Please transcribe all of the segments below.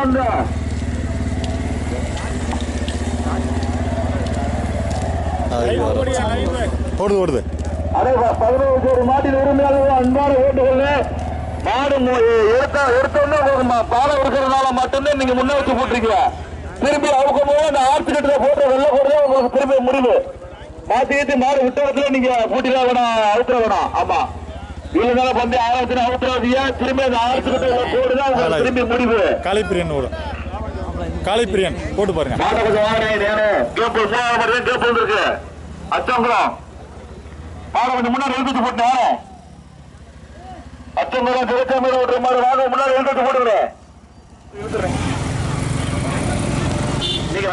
வாங்க ஓடுது ஓடுது. அதே பதினோரு கோடி மாட்டின் உரிமையாளர்கள் அன்பான ஓட்டுகள் மாடு மு- எடுத்த எடுத்தோடனே பாலை இருக்கிறதுனால மட்டும்தான் நீங்க முன்ன வச்சு போட்டுருக்கீங்க. திருப்பி அவுக்கும் போது அந்த ஆர்த்து கட்டுல போட்டு வெள்ள போடுறது உங்களுக்கு திருப்பி முடிவு மாத்தி ஏத்தி மாடு விட்ட இடத்துல நீங்க வேணாம் அவுத்துற வேணாம். ஆமா. இல்லைனால வந்து ஆயிரத்தி அவுத்துறாதீங்க திரும்பி அந்த கட்டுல போடுதான்? திரும்பி முடிவு. காளிப்பிரியன் ஓடும் காளிப்பிரியன் போட்டு பாருங்க. கேப்பு இருக்கு அச்சங்குளம். மாடு கொஞ்சம் முன்னாடி எழுதிட்டு போட்டேன் அச்சங்குளம் திருச்செந்தூர் ஓட்டுற மாதிரி வாங்க முன்னாடி எழுதிட்டு போட்டுக்கிறேன் நீங்க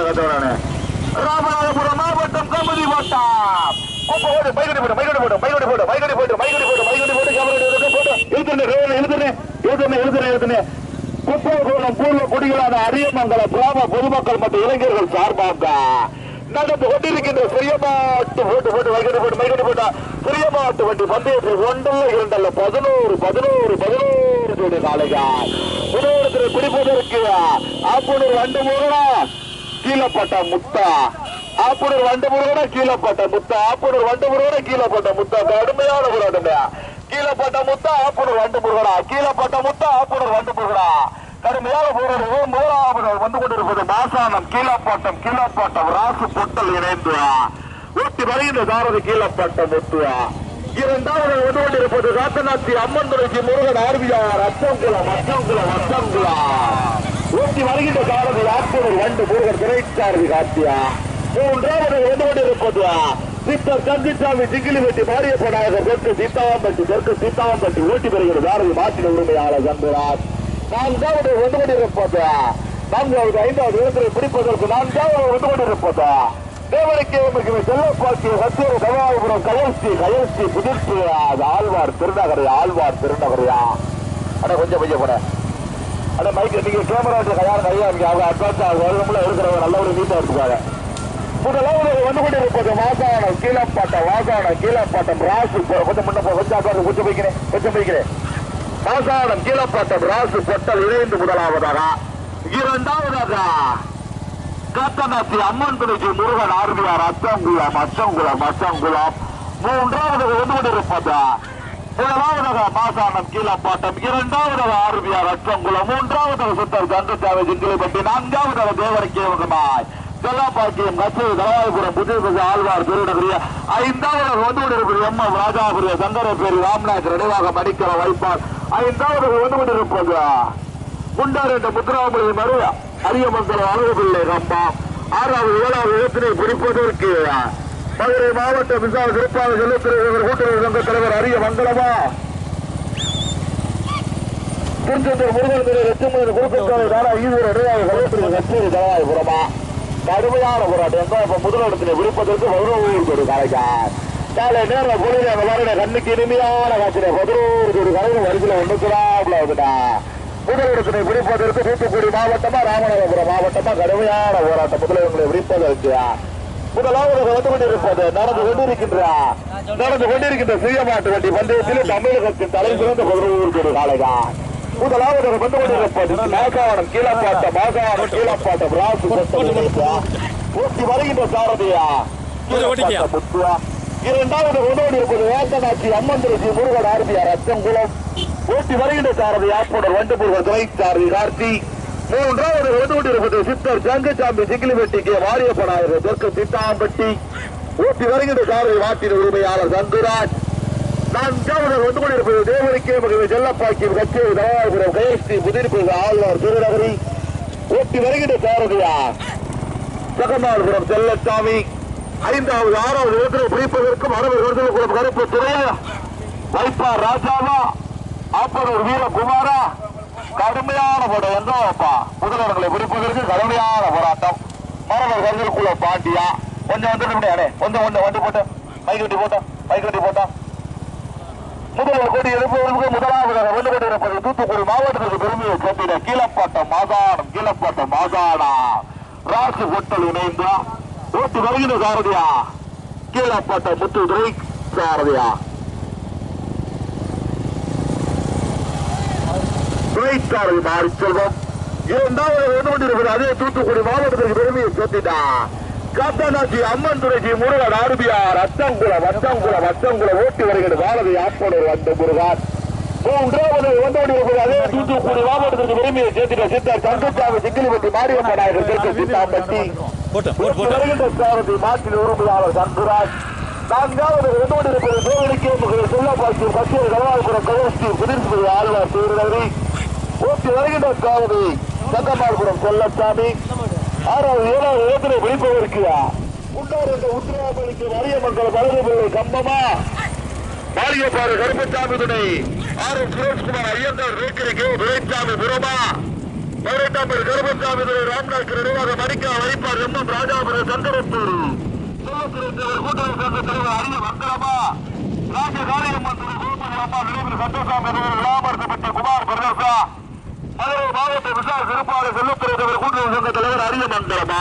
கத்தவரானே ராமநாதபுரம் மாவட்டம் கமுதி வட்டம். குப்பை ஓடு மைகடி போடு மைகடி போடு மைகடி போடு மைகடி போடு மைகடி போடு மைகடி போடு கேமரா எடுத்து போட்டு இழுத்துனே இழுத்துனே இழுத்துனே இழுத்துனே எழுதுனே குப்பை கோலம் பூர்வ குடிகளான அரியமங்கல கிராம பொதுமக்கள் மற்றும் இளைஞர்கள் சார்பாக நடந்து கொண்டிருக்கின்ற சிறியமாட்டு போட்டு போட்டு மைகடி போட்டு மைகடி போட்டா சிறியமாட்டு வண்டி பந்தயத்தில் ஒன்றல்ல இரண்டல்ல பதினோரு பதினோரு பதினோரு ஜோடி காலைகள் முதலிடத்தில் பிடிப்பதற்கு ஆப்பூர் ரெண்டு முருகனா கீழப்பட்ட முத்தா ஆப்பூர் வண்டு கீழே போட்ட முத்தா ஆப்பூர் வண்டு கீழே போட்ட முத்தா கடுமையான போராட்டம்யா கீழே போட்ட முத்தா ஆப்பூர் வண்டு கீழே போட்ட முத்தா ஆப்பூர் வண்டு முருகனா கடுமையான போராட்டம் மூலாவது வந்து கொண்டிருப்பது மாசானம். கீழப்பாட்டம் கீழப்பட்டம். ராசு பொட்டல் இணைந்து ஊட்டி வருகின்ற சாரதி கீழப்பட்ட முத்துவா. இரண்டாவது வந்து கொண்டிருப்பது ராத்தநாச்சி அம்மன் துறைக்கு முருகன் ஆர்வியார் அச்சங்குளம் அச்சங்குளம் அச்சங்குளம். ஊட்டி வருகின்ற சாரதி ஆப்பூர் வண்டு முருகன் திரைச்சாரதி காட்சியா மூன்றாவது வந்து கொண்டிருப்பது சித்தர் கந்திசாமி சிங்கிலி வெட்டி மாரியப்ப நாயகர் தெற்கு சீத்தாவம்பட்டி தெற்கு சீத்தாவம்பட்டி ஊட்டி பெறுகிற சாரதி மாற்றின உரிமையாளர் சந்திராஜ் நான்காவது வந்து கொண்டிருப்பது நான்காவது ஐந்தாவது இடத்தில் பிடிப்பதற்கு நான்காவது வந்து கொண்டிருப்பது தேவனுக்கு மிக செல்லப்பாக்கிய சத்திய கவாபுரம் கயல்சி கயல்சி புதிர்ச்சி ஆழ்வார் திருநகரையா ஆழ்வார் திருநகரையா? அட கொஞ்சம் கொஞ்சம் கூட அட மைக்கு நீங்க கேமரா கையால் கையா இருக்கு அவங்க அட்வான்ஸ் வருடம்ல இருக்கிறவங்க நல்ல ஒரு நீட்டா இருப்பாங்க முதலாவது வந்து கொண்டிருப்பது வாசானம் கீழப்பாட்டம் வாசானம் கீழப்பாட்டம் ராசு போ- கொஞ்சம் முன்ன போ, கொஞ்சம் அட்வான்ஸ் கொஞ்சம் வைக்கிறேன் கொஞ்சம் வைக்கிறேன் வாசானம் கீழப்பாட்டம் ராசு பொட்டல் இணைந்து முதலாவதாக இரண்டாவதாக காத்தநாசி அம்மன் துணைக்கு முருகன் ஆர்மியார் அச்சங்குளம் அச்சங்குளம் அச்சங்குளம். மூன்றாவது வந்து கொண்டிருப்பது முதலாவதாக மாசானம் கீழப்பாட்டம் இரண்டாவதாக ஆர்மியார் அச்சங்குளம் மூன்றாவதாக சுத்தர் கந்தசாமி ஜிங்கிலிப்பட்டி நான்காவதாக தேவரக்கேவகமாய் செல்லாப்பாக்கியம் கச்சேரி தலவாய்புரம் புதிய ஆழ்வார் திருநகரிய ஐந்தாவது வந்து கொண்டிருப்பது எம் எம் ராஜாபுரிய சங்கரப்பேரி ராம்நாயக் நினைவாக மணிக்கல வைப்பார். ஐந்தாவது வந்து கொண்டிருப்பது குண்டார் என்ற முத்துராமலிங்க மறு அரியமங்கலம் அழகுபிள்ளை ரம்பா ஆறாவது ஏழாவது இடத்தினை குறிப்பதற்கு மதுரை மாவட்ட விசாரணை சிறப்பாக செல்லத்திற்கு கூட்டுறவு சங்க தலைவர் அரிய மங்கலமா திருச்செந்தூர் முருகன் திரு லட்சுமணன் குறுக்கச்சாலை தானா ஈதூர் இடையாக கலையத்திற்கு கச்சேரி தலவாய்புரமா கடுமையான போராட்டம். இப்ப முதலிடத்தினை விடுப்பதற்கு பதினோரு கோடி காலைக்கார் காலை நேரம் பொழுது அந்த மாதிரி கண்ணுக்கு இனிமையான காட்சியில பதினோரு கோடி கலைஞர் வரிசையில் ஒன்றுக்குறாப்ல வந்துட்டா. முதலிடத்தினை விடுப்பதற்கு தூத்துக்குடி மாவட்டமா ராமநாதபுரம் மாவட்டமா கடுமையான போராட்டம். முதலிடங்களை விடுப்பதற்கு. முதலாவது வந்து கொண்டிருப்பது நடந்து கொண்டிருக்கின்ற நடந்து கொண்டிருக்கின்ற சுயமாட்டு வண்டி பந்தயத்தில் தமிழகத்தின் தலை சிறந்த பதினோரு கோடி காலைதான் முதலாவது வந்து கொண்டிருப்பது மாகாணம் கீழப்பாட்டம் மாகாணம் கீழப்பாட்டம் ராசு ஊட்டி வருகின்ற சாரதியா? இரண்டாவது கொண்டோடு இருப்பது வேட்டநாச்சி அம்மன் திருச்சி முருகன் ஆர்பிஆர் அச்சங்குளம். ஊட்டி வருகின்ற சாரதி ஆப்போடர் வண்டுமுருகன் துணை சாரதி கார்த்தி. மூன்றாவது கொண்டோடு இருப்பது சித்தர் ஜங்கசாமி சிங்கிலிவெட்டி கே வாரியப்பனாயர் தெற்கு சித்தாம்பட்டி ஊட்டி வருகின்ற சாரதி வாட்டின் உரிமையாளர் சங்குராஜ் நான்காவது வந்து கொண்டிருப்பது தேவனுக்கே மகிழ்வு ஜெல்லப்பாக்கி கச்சேரி தவாபுரம் கயஸ்தி முதிர்ப்பு ஆழ்வார் திருநகரி ஓட்டி வருகின்ற சாரதியா? ஜெகநாதபுரம் செல்லசாமி ஐந்தாவது ஆறாவது இடத்தில் பிடிப்பதற்கும் அறுபது வருஷம் குளம் கருப்பு துறையா வைப்பா ராஜாவா ஆப்பனூர் வீரகுமாரா? கடுமையான போட எங்க வைப்பா முதல்வர்களை பிடிப்பதற்கு கடுமையான போராட்டம். மரபர் கருதலுக்குள்ள பாண்டியா கொஞ்சம் வந்துட்டு முடியாதே கொஞ்சம் ஒன்று வண்டி போட்டு மைக்கட்டி வண்டி போட்டோம் மைக் போட்டோம் முதல்வர் கொடி எழுப்புவதற்கு முதலாவதாக வந்து கொண்டிருப்பது தூத்துக்குடி மாவட்டத்திற்கு பெருமையை சேர்த்திட கீழப்பாட்டம் மாகாணம் கீழப்பாட்டம் மாகாணா ராசு ஹோட்டல் இணைந்தா. ஓட்டு வருகிற சாரதியா? கீழப்பாட்டம் முத்துதுரை சாரதியா? துறைச்சாரதி மாறி செல்வம். இரண்டாவது வந்து கொண்டிருப்பது அதே தூத்துக்குடி மாவட்டத்திற்கு பெருமையை சேர்த்திட்டா. காத்தானாச்சி அம்மன் துறைச்சி முருகன் ஆர்பிஆர் அச்சங்குளம் அச்சங்குளம் அச்சங்குளம் ஓட்டி வருகிறது பாரதி ஆப்பனூர் வந்த முருகன். மூன்றாவது வந்து கொண்டிருப்பது அதே தூத்துக்குடி மாவட்டத்திற்கு பெருமையை சேர்த்திட்ட சித்தர் தங்கச்சாமி சிக்கிலிப்பட்டி மாரியம்மன் நாயகர் தெற்கு சித்தாம்பட்டி. போட்டு போட்டு போட்டு. வருகின்ற சாரதி மாற்றில் உரிமையாளர் சந்துராஜ் நான்காவது வந்து கொண்டிருப்பது தேவனுக்கே மகள் சொல்லப்பாட்சி பச்சூர் கலாபுரம் கவர்ச்சி புதிர்ச்சி ஆழ்வார் சூரியநகரி ஓட்டி வருகின்ற சாரதி சங்கமார்புரம் செல்லசாமி ஆறாவது ஏழாவது ஏத்திரை பிடிப்பதற்கு முன்னோர் என்ற உத்திராபலிக்கு வலிய மக்கள் பிள்ளை கம்பமா? மாரியப்பாறு கருப்பசாமி துணை ஆர் சுரேஷ்குமார் ஐயங்கார் ரேக்கரி விரைச்சாமி புறமா? புரமா பதினெட்டாம் கருப்பசாமி துணை ராம்நாத் நிர்வாக மணிக்கா வைப்பார் எம் எம் ராஜாபுரம் சங்கரத்தூர் சொல்லத்திருந்தவர் கூட்டுறவு சங்க தலைவர் அரிய மக்களமா ராஜ காளியம்மன் துணை கோபுரி அம்மா நினைவில் சந்தோஷாமி விழாமர்த்தப்பட்ட குமார் பிரதேசா. மதுரை மாவட்ட விசார் சிறப்பாக செல்லத்துறைவர் கூட்டுறவு சங்க தலைவர் அரிய மங்கலமா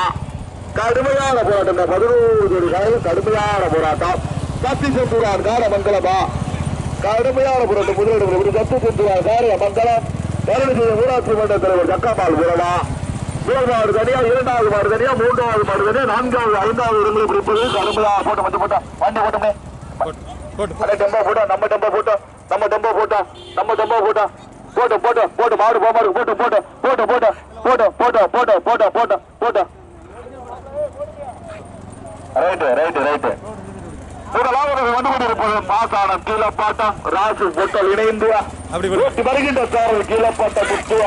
கடுமையான போராட்டம் பதினோரு கடுமையான போராட்டம். சத்தி செந்துரார் கார மங்கலமா கடுமையான போராட்டம். முதலிடம் சத்தி செந்துரார் கார மங்கலம் பதினஞ்சு ஊராட்சி மன்ற தலைவர் ஜக்காபால் புரமா? முதல் மாடு தனியா இரண்டாவது மாடு தனியா மூன்றாவது மாடு தனியா நான்காவது ஐந்தாவது இடங்களை பிடிப்பது கடுமையா போட்ட மச்ச போட்டா வண்டி போட்டோமே. போட்டு போட்டு. அட டெம்போ போட்டா நம்ம டெம்போ போட்டா நம்ம டெம்போ போட்டா நம்ம டெம்போ போட்டா. போட்டு போட்டு போட்டு மாடு போமா இருக்கு போட்டு போட்டு போட்டு போட்டு போட்டு போட்டு போட்டு போட்டு போட்டு போட்டு ரைட்டு ரைட்டு ரைட்டு முதலாவது வந்து கொண்டிருப்பது பாசானம் கீழப்பாட்டம் ராசு பொட்டல் இணைந்து வருகின்ற சாரல் கீழப்பாட்டம் முத்துவ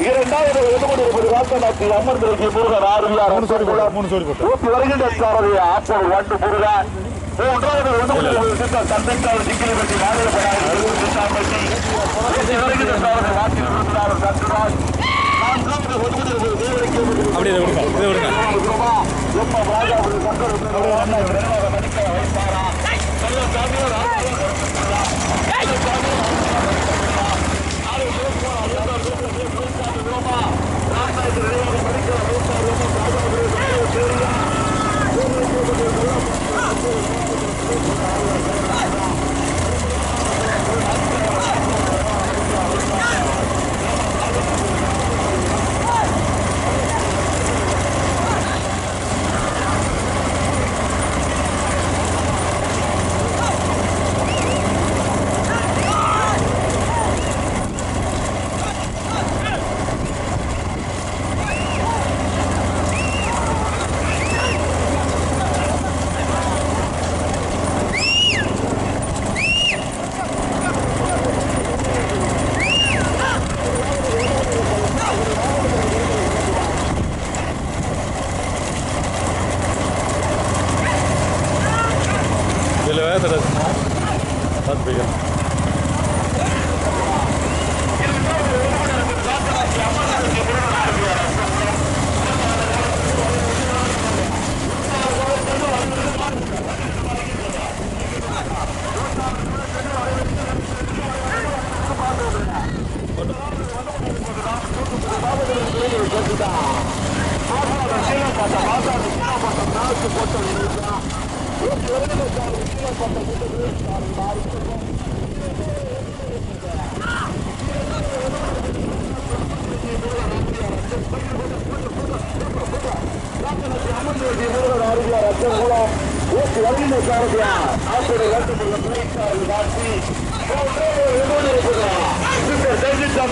இரண்டாவது வந்து கொண்டிருப்பது வாசனாட்சி அமர்ந்திருக்கி முருகன் ஆறுவியார் மூணு சோடி போட்டு மூணு சோடி மூன்றாவது தந்தைக்கான சிக்கிலிபட்டி அப்படியே விடுங்க இதை விடுங்க ராசாயத்து படிக்கிற तरह से बस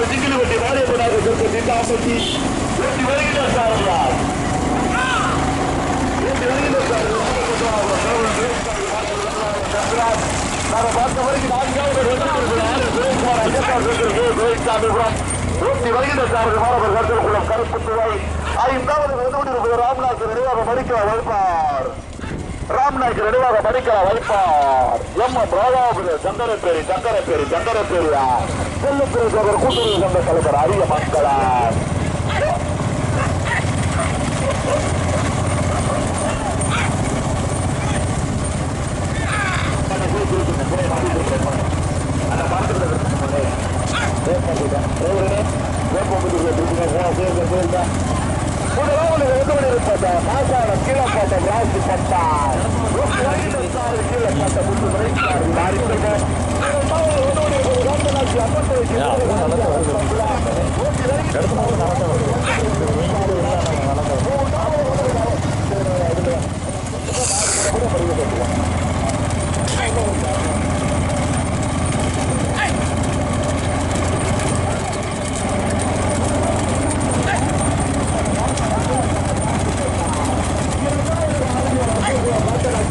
ಜಿಗಿಲುಗಟ್ಟಿ ಮಾಡಿಯಬೋದಾದ ಸ್ವಲ್ಪ ನಿಂದಾಸಕ್ತಿ ಎಟ್ಟಿ ಒಳಗಿನ ಸಾರಲ್ಲ ಎಟ್ಟಿ ಒಳಗಿನ ನಾನು பார்த்தவரைக்கும் நான்காவது வருகின்ற சாரதி மாணவர் கருத்தில் குளம் கருப்பு ஐந்தாவது வந்து ராம்நாத் நிறைவாக மதிக்க வைப்பார் ராம்நாய்க்கு நடுவாக படிக்கல வைப்பார். எம். எம். சங்கரப்பேரி சங்கரப்பேரி சங்கரப்பேரியா? செல்லுக்குறை சோதர் கூட்டுறவு சங்க தலைவர் அரிய மக்களா? வேப்பம் வேப்பம் இதெல்லாம் உங்களுக்கு ரெக்கமெண்ட் இருப்பாங்க மாசாடம் கீழே போட்ட ராசி பட்டா கீழே போட்ட முத்து பிரைஸ் மாறி நடத்த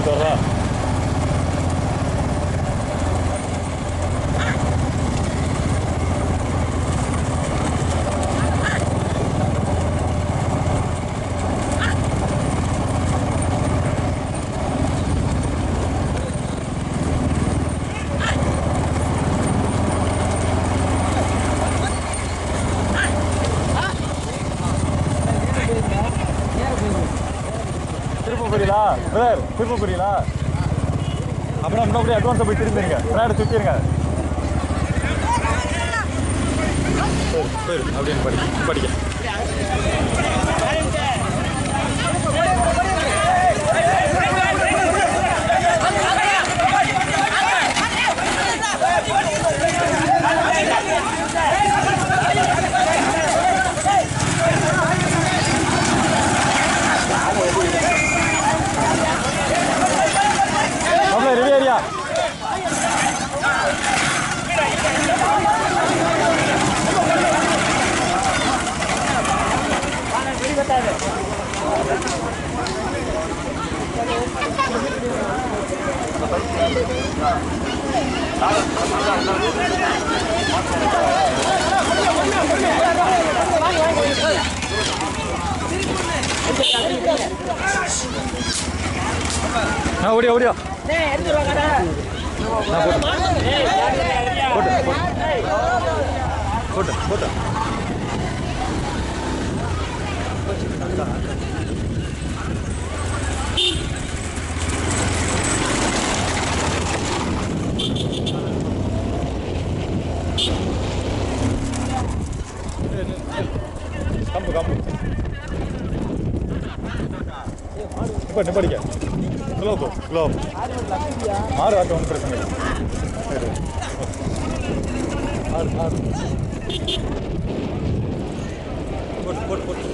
Puerto Real. பிரதர் திரும்ப போறீங்களா அப்புறம் இன்னும் அப்படியே அட்வான்ஸாக போய் திரும்பிடுங்க பிராடு சுற்றிடுங்க அப்படின்னு படி படிக்க Yeah. போட்டு போட்டு. போட்டு போட்டு. கம்பு கம்பு. இப்போ நிப்பாடிக்க ஸ்லோ போ ஸ்லோ ஆறு ஆட்டு ஒன்றும் பிரச்சனை இல்லை சரி ஆறு ஆறு போட்டு போட்டு போட்டு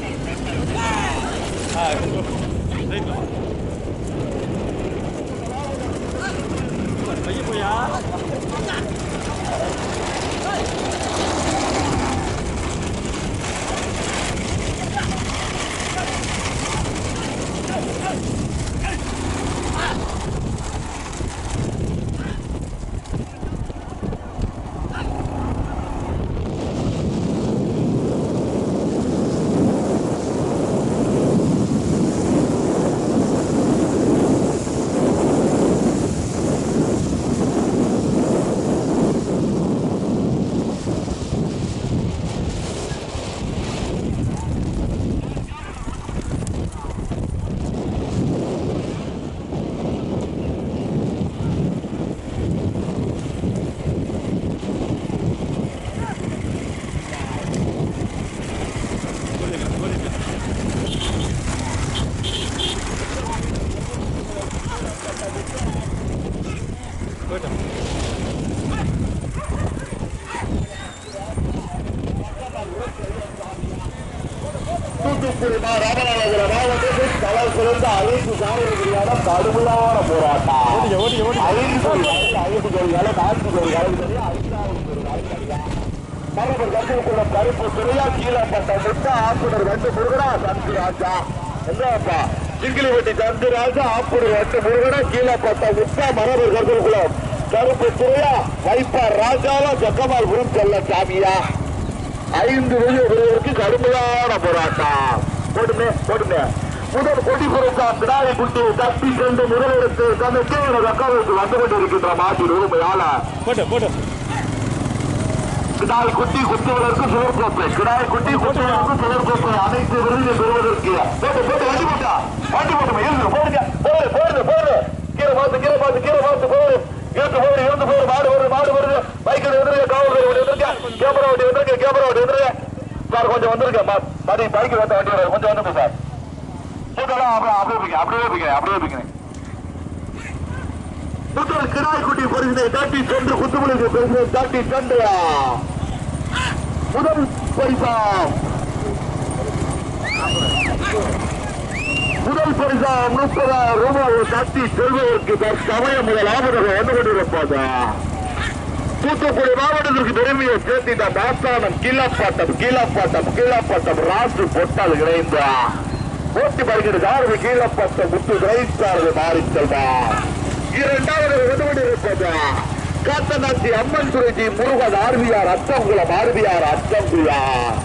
ஆ ரைட்ல பைய போயா போயிட்டேன் தூத்துக்குடி மா- ராமநாதபுரம் மாவட்டத்தில் தலை சிறந்த அனைத்து சாதனைகளான கடுமையான போராட்டம். ஐந்து ஐந்து கோடியால நான்கு கோடி அளவுக்கு ஐந்தாவது ஒரு நாளைக்கு மரபர் கட்டுக்குள்ள பருப்பு துறையா கீழப்பட்ட முத்த ஆக்குனர் வந்து முருகனா சந்து ராஜா என்னப்பா சிங்கிலிவட்டி சந்து ராஜா ஆக்குனர் வந்து முருகனா கீழப்பட்ட முத்த மரபர் கட்டுக்குளம் கருப்பு துறையா வைப்பார் ராஜாவா ஜக்கமால்புரம் செல்ல சாமியா ஐந்து வெளியே வருவதற்கு கடுமையான போராட்டம் போட்டுமே போட்டுமே முதல் கொடி குறைத்தார். கிடாரி குட்டி தப்பி சென்று முதலிடத்து தன்னை கீழே தக்கவைக்கு வந்து கொண்டிருக்கின்ற போட்டு போட்டு கிடாய் குட்டி குத்துவதற்கு சுழற்கோப்பை கிடாய் குட்டி குத்துவதற்கு சுழற்கோப்பை அனைத்து விருது பெறுவதற்கு. போட்டு போட்டு வண்டி போட்டா? வண்டி போட்டு இருந்து போடுங்க. போடு போடுது போடு. கீழே பார்த்து கீழே பார்த்து கீழே பார்த்து போடு. இருந்து போடு இருந்து போடு. மாடு வருது மாடு வருது பைக்கில் வந்துருங்க காவல் வந்துருங்க கேமரா வண்டி வந்துருங்க கேமரா வண்டி வந்துருங்க சார் கொஞ்சம் வந்துருங்க மதி பைக்கு வந்து வண்டி கொஞ்சம் வந்துருங்க சார். அப்படியே அப்படியே வைங்க அப்படியே வைங்க முதல் கிடாய் பரிசினை தாட்டி சென்று குத்துமலைக்கு பரிசினை தாட்டி சென்று முதல் பரிசா? முதல் பரிசா முப்பதாயிரம் ரூபாய் தாட்டி செல்வதற்கு தற்சமயம் ஆபரகம் வந்து கொண்டிருப்பது? தூத்துக்குடி மாவட்டத்திற்கு பெருமையை சேர்த்திட்ட மாசானம் கீழப்பாட்டம் கீழப்பாட்டம் கீழப்பாட்டம் ராசு பொட்டால் இணைந்தா? போட்டி வருகிறது ஆறு கீழப்பாட்டம் முத்து கிரைஸ்தாரது மாறி தான் இரண்டாவது உதவி இருப்பதா காத்தநாட்டி அம்மன் துறைஜி முருகன் ஆர்வியார் அச்சங்குளம் ஆர்வியார் அச்சங்குயார்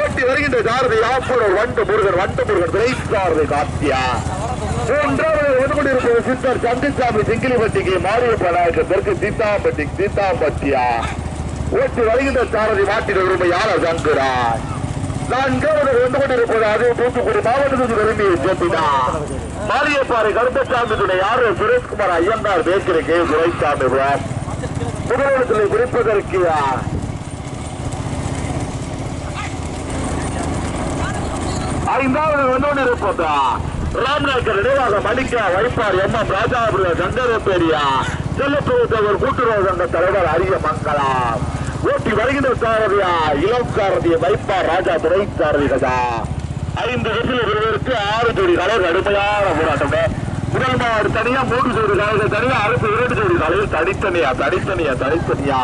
ஓட்டி வருகின்ற சாரதி ஆப்பூர் வண்டு முருகன் வண்டு முருகன் திரைசாரதி காத்தியா மூன்றாவது வந்து இருப்பது சித்தர் சந்திசாமி சிங்கிலிப்பட்டிக்கு மாரியப்பனாக்கு தெற்கு சீதாம்பட்டி சீதாம்பட்டியா. ஓட்டி வருகின்ற சாரதி மாட்டின் உரிமையாளர் சங்குரார் நான்காவது வந்து கொண்டிருப்பது அது தூத்துக்குடி மாவட்டத்துக்கு விரும்பி சேர்த்தினார் மாரியப்பாறை கருப்பசாமி துணை யாரு சுரேஷ்குமார் ஐயங்கார் பேக்கரி கே துரைசாமி முதலிடத்தில் குறிப்பதற்கு ஐந்தாவது வந்து இருப்பதா ராம்நாயக்கர் நினைவாக மணிக்கா வைப்பார் எம் எம் ராஜாபுர சங்கரப்பேரியா செல்லப்போத்தவர் கூட்டுறவு சங்க தலைவர் அரிய மங்கலம் ஓட்டி வருகின்ற சாரதியா இளம் சாரதியை வைப்பார் ராஜா துறை சாரதிகளா ஐந்து வெற்றில விருதுக்கு ஆறு ஜோடி கலை கடுமையான போராட்டம். முதல் மாடு தனியா மூன்று ஜோடி கலைகள் தனியா அடுத்த இரண்டு ஜோடி கலைகள் தனித்தனியா தனித்தனியா தனித்தனியா.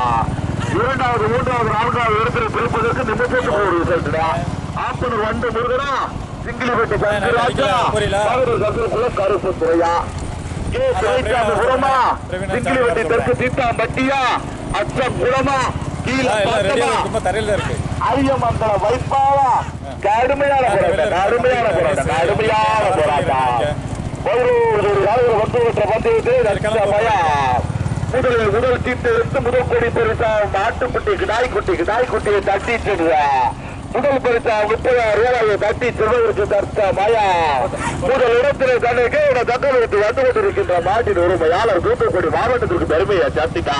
இரண்டாவது மூன்றாவது நான்காவது இடத்துல பிரிப்பதற்கு நிமிஷத்துக்கு ஒரு ரிசல்ட் ஆப்பனர் வண்டு முருகனா சிங்கிலிப்பட்டி சங்கரகுல கருப்பு துறையா. கே துரைசாமி புறமா. சிங்கிலிப்பட்டி தெற்கு தீத்தாம்பட்டியா அச்சம் குளமா. அரியமங்கலம் வைப்பாவா கடுமையான போராட்டம் கடுமையான போராட்டம் கடுமையான போராட்டம். பதினோரு காலையில் வந்து விட்ட பந்தயத்தை ரசித்த பயா முதலில் முதல் சீட்டு எடுத்து முதல் கொடி பரிசா மாட்டுக்குட்டி கிடாய்க்குட்டி கிடாய்க்குட்டியை தட்டி செல்ற முதல் பரிசா முப்பதாயிரம் ரூபாயை தட்டி செல்வதற்கு தர்த்த மயா. முதல் இடத்திலே தன்னைக்கு தக்க வைத்து வந்து கொண்டிருக்கின்ற மாட்டின் உரிமையாளர் தூத்துக்குடி மாவட்டத்திற்கு பெருமையை சட்டிட்டா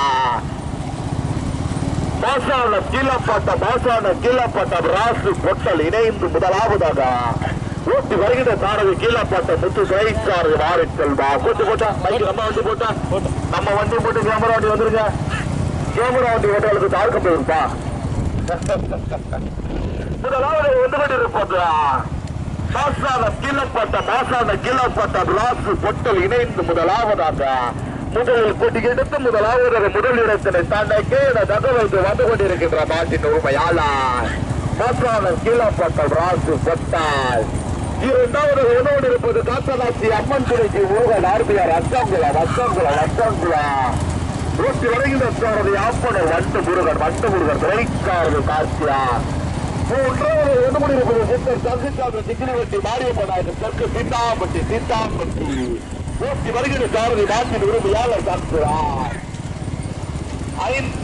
பாசான கீழப்பட்ட பாசான கீழப்பட்ட ராசு கொட்டல் இணைந்து முதலாவதாக ஓட்டி வருகின்ற சாரதி கீழப்பட்ட முத்து துறைசாரதி மாறி செல்வா. கொண்டு போட்டா பைக் நம்ம வண்டி போட்டா. நம்ம வண்டி போட்டு கேமரா வண்டி வந்துருங்க. கேமரா வண்டி ஓட்டுறதுக்கு தாழ்க்க போயிருப்பா. முதலாவது வந்து கொண்டிருப்பது பாசான கீழப்பட்ட பாசான கீழப்பட்ட ராசு கொட்டல் இணைந்து முதலாவதாக முதலில் கொடி எடுத்து முதலாவது முதல் இடத்தினை தன்னைக்கு தகவலுக்கு வந்து கொண்டிருக்கின்ற மாட்டின் உரிமையாளர் மாசான கீழப்பட்ட ராசு பொட்டால் இரண்டாவது உணவோடு இருப்பது காத்தநாச்சி அம்மன் துறைக்கு ஊழல் ஆர்பிஆர் அச்சங்குளம் அச்சங்குளம் அச்சங்குளம். நூற்றி வருகின்ற சாரதி ஆப்பனர் வண்டு முருகன் வண்டு முருகன் திரைக்காரது காசியா மூன்றாவது உணவோடு இருப்பது சித்தர் சந்திச்சாமி சிக்கிரிவட்டி மாரியப்ப நாயக்கர் தெற்கு சீதாம்பட்டி சீதாம்பட்டி. நூற்றி வருகின்ற சாரதி நாட்டின் உரிமையாளர் சந்துரார்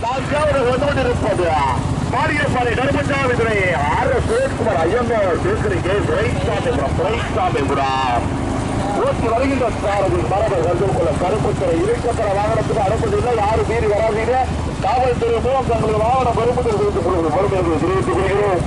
நான்காவது வந்து இருப்பது மாரியப்பாறை கருப்பசாமி துறை ஆர். எஸ். சுரேஷ்குமார் ஐயங்கார் பேசுறீங்க துரைசாமிபுரம் துரைசாமிபுரம் ஓட்டி வருகின்ற சாரதி மரபு கருதுக்குள்ள கருப்புத்துறை இருசக்கர வாகனத்துக்கு அனுமதிஇல்லை யாரு மீறி வராதீங்க. காவல்துறை மூலம் தங்களது வாகன பெருமுதல் குறித்து கொள்வது பொறுமையாக தெரிவித்துக் கொள்கிறோம்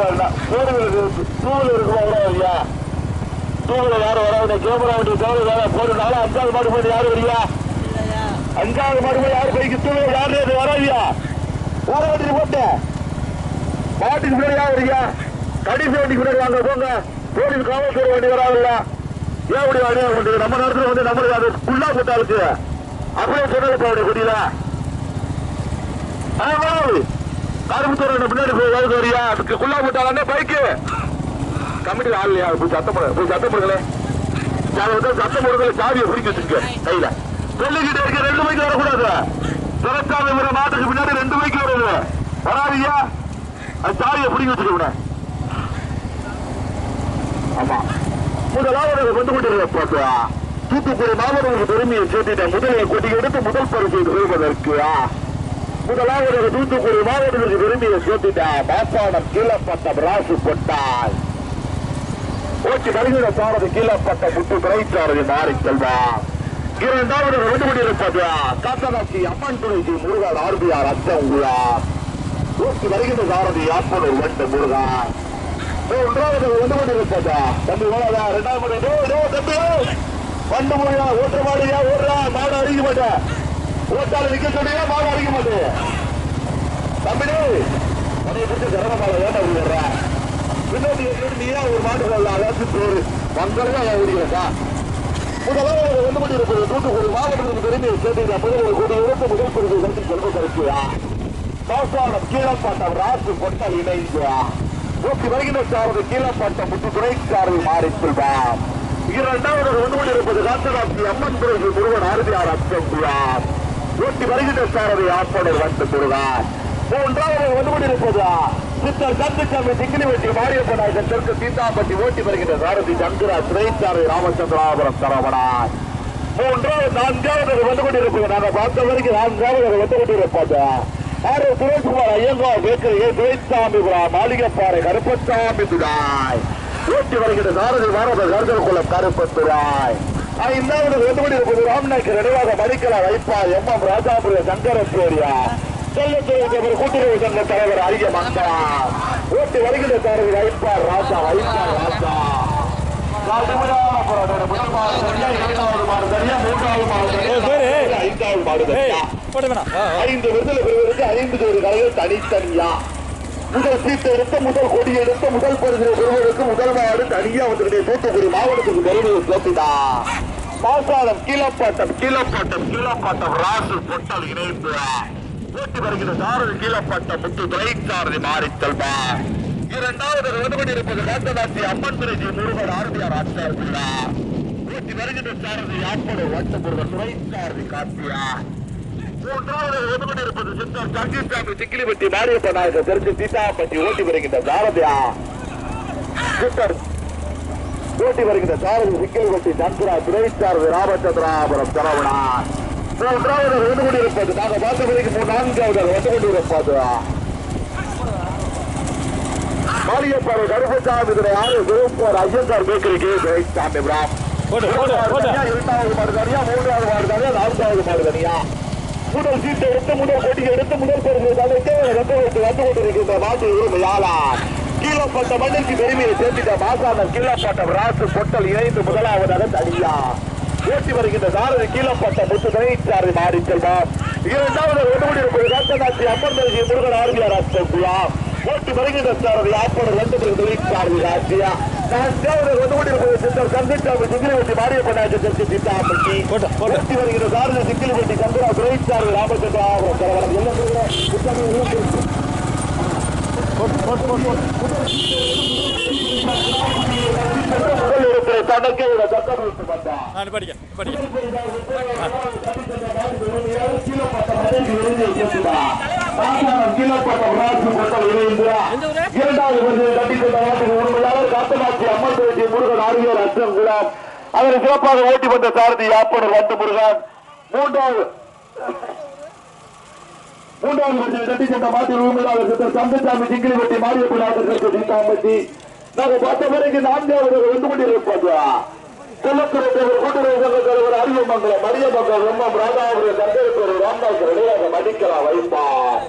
அது யாப்பாடு டூவீலர் டூவீலர் இருக்குமா வராதியா யாரும் வராது கேமரா வண்டி தவிர போடுனாலும் அஞ்சாவது மாடு போய் யாரும் வரியா? அஞ்சாவது மாடு போய் யாரு பைக்கு டூவீலர் யாரு அது வராதியா? ஊர வண்டி போட்டேன் மாட்டுக்கு முன்னாடி யார் வரியா? கடைசி வண்டிக்கு முன்னாடி வாங்க போங்க. போலீஸ் காவல்துறை வண்டி வராதுல்ல. ஏன் இப்படி வண்டியா நம்ம நேரத்தில் வந்து நம்மளுக்கு அது ஃபுல்லா போட்டாளுக்கு அப்படியே சொன்னது அவருடைய கொடியில கரும்புத்தோட பின்னாடி போய் வேலை வரியா? அதுக்கு குள்ளா போட்டாலே பைக்கு? கமிட்டி ஆள் இல்லையா? போய் சத்தம் போட போய் சத்தம் போடுங்களே. சத்தம் போடுங்களே சாவியை பிடிக்க வச்சுக்க கையில. சொல்லிக்கிட்டே இருக்க ரெண்டு பைக்கு வரக்கூடாது. சிறக்காம இவர மாட்டுக்கு பின்னாடி ரெண்டு பைக்கு வருது. வராதியா? அது சாவியை பிடிக்க வச்சுக்க ஆமா. முதலாவது கொண்டு கொண்டிருக்க தூத்துக்குடி மாவட்டங்களுக்கு பெருமையை சேர்த்துட்டேன். முதலையை கொட்டி எடுத்து முதல் பரிசை கொள்வதற்கு முதலாவது தூத்துக்குடி மாவட்டத்திற்கு பெருமையை சேர்த்துட்டேன் மாசானம் கீழப்பட்டம் ராசு கொட்டாய் ஓட்டி வருகிற சாரது கீழப்பட்ட முட்டு துறைச்சாரதி மாறி செல்வான் இரண்டாவது ரெண்டு மணி இருப்பது காத்தனாட்சி அம்மன் துணைக்கு முருகன் ஆர்பிஆர் அத்தம் உள்ளார் ஓட்டி வருகிற சாரதி யாப்பனூர் வண்டு முருகன் ஒன்றாவது ரெண்டு மணி இருப்பது தம்பி ஓடாதா ரெண்டாவது மணி தம்பி வண்டு முருகா ஓட்ட மாடியா ஓடுறா மாடு அறிய மாட்டேன் ஓட்டால நிக்க சொல்லியா மாடு அடிக்க மாட்டேன். தம்பி உன்னை பிடிச்ச சிரமமால ஏன்டா விடுற பின்னாடி நீ ஏன் ஒரு மாட்டு வரல அதாவது பேரு வந்தா ஓடிக்கிறா முதலாவது வந்து மணி இருப்பது தூத்துக்குடி மாவட்டத்துக்கு பெருமையை சேர்த்து முதல் கோடி இருபத்தி முதல் பிரிவு வந்து செல்வதற்குயா பாசானம் கீழப்பாட்டம் ராசு கொட்டல் இணைந்து ஓட்டி வருகின்ற சாரது கீழப்பாட்டம் முத்து துறைச்சாரதி மாறி செல்வார். இரண்டாவது வந்து மணி இருப்பது காத்தராட்சி அம்மன் துறைக்கு முருகன் ஆறுதியார் அச்சம் ஓட்டி வருகின்ற சாரதி ஆப்பனர் வந்து முருகன் மூன்றாவது வந்து கொண்டிருப்பது? சித்தர் கந்தசாமி திங்கிலி வெட்டி மாரியப்பநாயகன் தெற்கு சீதாப்பட்டி ஓட்டி வருகின்ற சாரதி சந்திரா சிறைச்சாரதி ராமச்சந்திராபுரம் சரவணான் மூன்றாவது நான்காவது வந்து கொண்டிருப்பது? நாங்கள் பார்த்த வரைக்கும் நான்காவது வந்து கொண்டிருப்பது? ஆறு சுரேஷ்குமார் ஐயங்கார் பேக்கரி துரைசாமி மாளிகைப்பாறை கருப்பசாமி துடாய் ஓட்டி வருகின்ற சாரதி வாரத கருதல் குளம் கருப்பத்துராய் ஐந்தாவது வந்து கொண்டிருப்பது ராம்நாயக்கர் நினைவாக மடிக்கலா வைப்பார் எம் எம் ராஜாபுரிய சங்கரப்பேரியா செல்லத்துறை கூட்டுறவு சங்க தலைவர் அரிய மங்களா ஓட்டி வருகின்ற சாரதி வைப்பார் ராஜா வைப்பார் ராஜா. சரியா, சரியா, சரியா, சரியா. ஐந்து விருதுல பெறுவதற்கு ஐந்து ஒரு கலைகள் தனித்தனியா? முதல் சீட்டை எடுத்த முதல் கொடி எடுத்த முதல் பரிசு பெறுவதற்கு முதல் மாடு தனியா வந்துகிட்டே தூத்துக்குடி மாவட்டத்துக்கு பெருமையை சேர்த்துடா மாசாலம் கீழப்பாட்டம் கீழப்பாட்டம் கீழப்பாட்டம் ராசு பொட்டல் இணைப்பு. போட்டி வருகிற சாரதி கீழப்பாட்டம் முத்து துறைச்சாரதி மாறி செல்வா இரண்டாவது ஒதுபடி இருப்பது காத்தநாட்டி அம்மன் துறை முருகன் ஆர்பிஆர் பிள்ளா. போட்டி வருகின்ற சாரதி யாப்படு வட்ட துறை சாரதி காப்பியா மூன்றாவது ஒதுபடி இருப்பது சித்தர் சங்கிசாமி திக்கிலிப்பட்டி மாரியப்ப நாயகர் தெற்கு சீதாப்பட்டி ஓட்டி வருகின்ற சாரதியா. சித்தர் ஓட்டி வருகின்ற சாரதி சிக்கிலிப்பட்டி சந்திரா துரைச்சாரதி ராமச்சந்திராபுரம் சரவணா. மூன்றாவது வந்து கொண்டிருப்பது நாங்கள் பார்த்த வரைக்கும் மூணு நான்காவது வந்து கொண்டிருப்பது மாளிகைப்பாறை கருப்பசாமி துறை ஆறு விருப்பர் ஐயங்கார் பேக்கரிக்கு போடு, போடு. இரண்டாவது மாடு தனியா மூன்றாவது மாடு தனியா நான்காவது மாடு தனியா. முதல் சீட்டை எடுத்து முதல் கொடியை எடுத்து முதல் பரிசு தலைக்கு வந்து விட்டு வந்து கொண்டிருக்கின்ற நாட்டு உரிமையாளா? கீழப்பட்ட மண்ணிற்கு பெருமையை சேர்த்திட்ட மாசானம் கீழப்பட்ட ராசு பொட்டல் இணைந்து முதலாவதாக தனியா? ஏற்றி வருகின்ற சாரதி கீழப்பட்ட முத்து துணைச்சாரதி மாறி செல்வார். இரண்டாவது ஒன்றுபடி இருப்பது காத்தநாட்சி அமர்ந்தரசி முருகன் ஆர்மியார் அச்சகுலாம் ஓட்டி வருகின்ற சாரதி ஆப்பனர் ரெண்டு பேர் தொழிற்சாரதி ராஜ்யா. துணைச்சாரதி ராசியா நான்காவது ஒன்றுபடி இருப்பது சித்தர் கந்தசாமி சிங்கிலவட்டி மாரியப்பநாயகர் தெற்கு சித்தாப்பட்டி போட்டா, போட்டா. ஓட்டி வருகிற சாரதி சிக்கிலிப்பட்டி சந்திரா துரைச்சாரதி ராமச்சந்திராபுரம் சரவணன் எல்லாம் சொல்லுங்க. புத்தகம் எல்லாம் சொல்லுங்க. முதல் இருக்கிற தனக்கே இவரை அம்மன் வைத்து முருகன் ஆ அச்சம் படிக்க அதனை சிறப்பாக ஓட்டி வந்த சாரதி யாப்பனர் வந்து முருகன் மூன்றாவது மூன்றாவது வண்டியை தட்டி சென்ற மாட்டில் உண்மையாக சந்தசாமி சிங்கிலி வெட்டி மாரியப்பன் ஆசிரியர் சீதாம்பட்டி நாங்கள் பார்த்த வரைக்கும் நான்காவது வந்து கொண்டிருப்பது தேவர் கூட்டுறவு சங்க தலைவர் அரியமங்கலம் மரியமங்கலம் எம்எம் ராதாபுரம் சந்தேகத்தோர் ராம்நாத் இடையாக மடிக்கலாம் வைப்பார்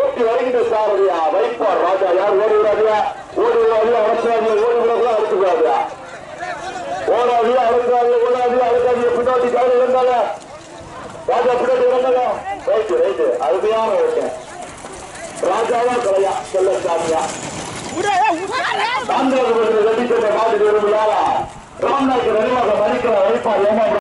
ஓட்டி வருகின்ற சாரதியா வைப்பார் ராஜா. யார் ஓடுகிறாரியா ஓடுகிறாரியா அவசராதியா ஓடுகிறாரியா அடுத்துகிறாரியா ஓடாதியா அழுகிறாரியா ஓடாதியா அழுகாதியா பின்னாடி கவலை இருந்தாங்க ராஜா பின்னாடி இருந்தாங்க ரைட்டு ரைட்டு. அருமையான ஓட்டு. ராஜாவா கலையா? செல்ல சாமியா மாதிரி ராம்நாத் நினைவாக மதிக்கிற வைப்பார் ஏமா